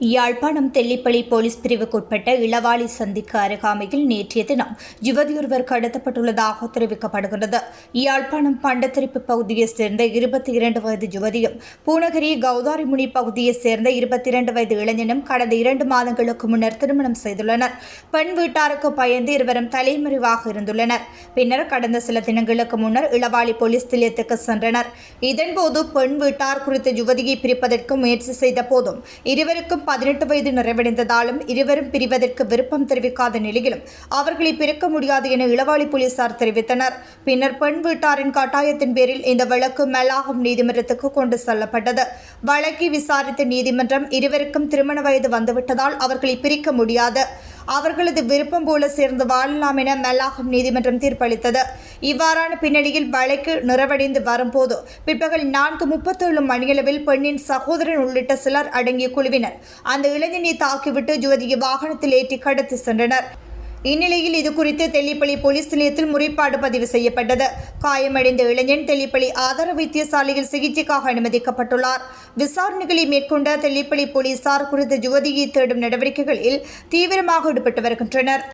Yazhpanam Tellippalai police பிரிவுக்குட்பட்ட இளவாளி சந்திக்கு அருகாமையில் நேற்றைய தினம் யுவதியொருவர் கடத்தப்பட்டுள்ளதாக தெரிவிக்கப்படுகிறது. யாழ்ப்பாணம் பண்டத்திருப்பு பகுதியைச் சேர்ந்த இருபத்தி இரண்டு வயது யுவதியும் பூனகிரி கௌதாரிமுனி பகுதியைச் சேர்ந்த இருபத்தி இரண்டு வயது இளைஞனும் கடந்த இரண்டு மாதங்களுக்கு முன்னர் திருமணம் செய்துள்ளனர். பெண் வீட்டாருக்கு பயந்து இருவரும் தலைமறைவாக இருந்துள்ளனர். பின்னர் கடந்த சில தினங்களுக்கு முன்னர் இளவாளி போலீஸ் நிலையத்துக்கு சென்றனர். இதன்போது பெண் வீட்டார் குறித்த யுவதியை பிரிப்பதற்கு முயற்சி செய்த போதும் இருவருக்கும் பதினெட்டு வயது நிறைவடைந்ததாலும் இருவரும் பிரிவதற்கு விருப்பம் தெரிவிக்காத நிலையிலும் அவர்களை பிரிக்க முடியாது என இளவாளி போலீசார் தெரிவித்தனர். பின்னர் பெண் வீட்டாரின் கட்டாயத்தின் பேரில் இந்த வழக்கு மெலாகம் நீதிமன்றத்துக்கு கொண்டு செல்லப்பட்டது. வழக்கை விசாரித்த நீதிமன்றம் இருவருக்கும் திருமண வயது வந்துவிட்டதால் அவர்களை பிரிக்க முடியாது. அவர்களது விருப்பம் போல சேர்ந்து வாழலாம் என மல்லாகம் நீதிமன்றம் தீர்ப்பளித்தது. இவ்வாறான பின்னணியில் வழக்கு நிறைவடைந்து வரும்போது பிற்பகல் நான்கு முப்பத்தேழு மணியளவில் பெண்ணின் சகோதரன் உள்ளிட்ட சிலர் அடங்கிய குழுவினர் அந்த இளைஞனை தாக்கிவிட்டு ஜோதியை வாகனத்தில் ஏற்றி கடத்தி சென்றனர். இந்நிலையில் இது குறித்து தெல்லிப்பள்ளி போலீஸ் நிலையத்தில் முறைப்பாடு பதிவு செய்யப்பட்டது. காயமடைந்த இளைஞன் தெல்லிப்பள்ளி ஆதார வைத்தியசாலையில் சிகிச்சைக்காக அனுமதிக்கப்பட்டுள்ளார். விசாரணைகளை மேற்கொண்ட தெல்லிப்பள்ளி போலீசார் குறித்த யுவதியை தேடும் நடவடிக்கைகளில் தீவிரமாக ஈடுபட்டு வருகின்றனர்.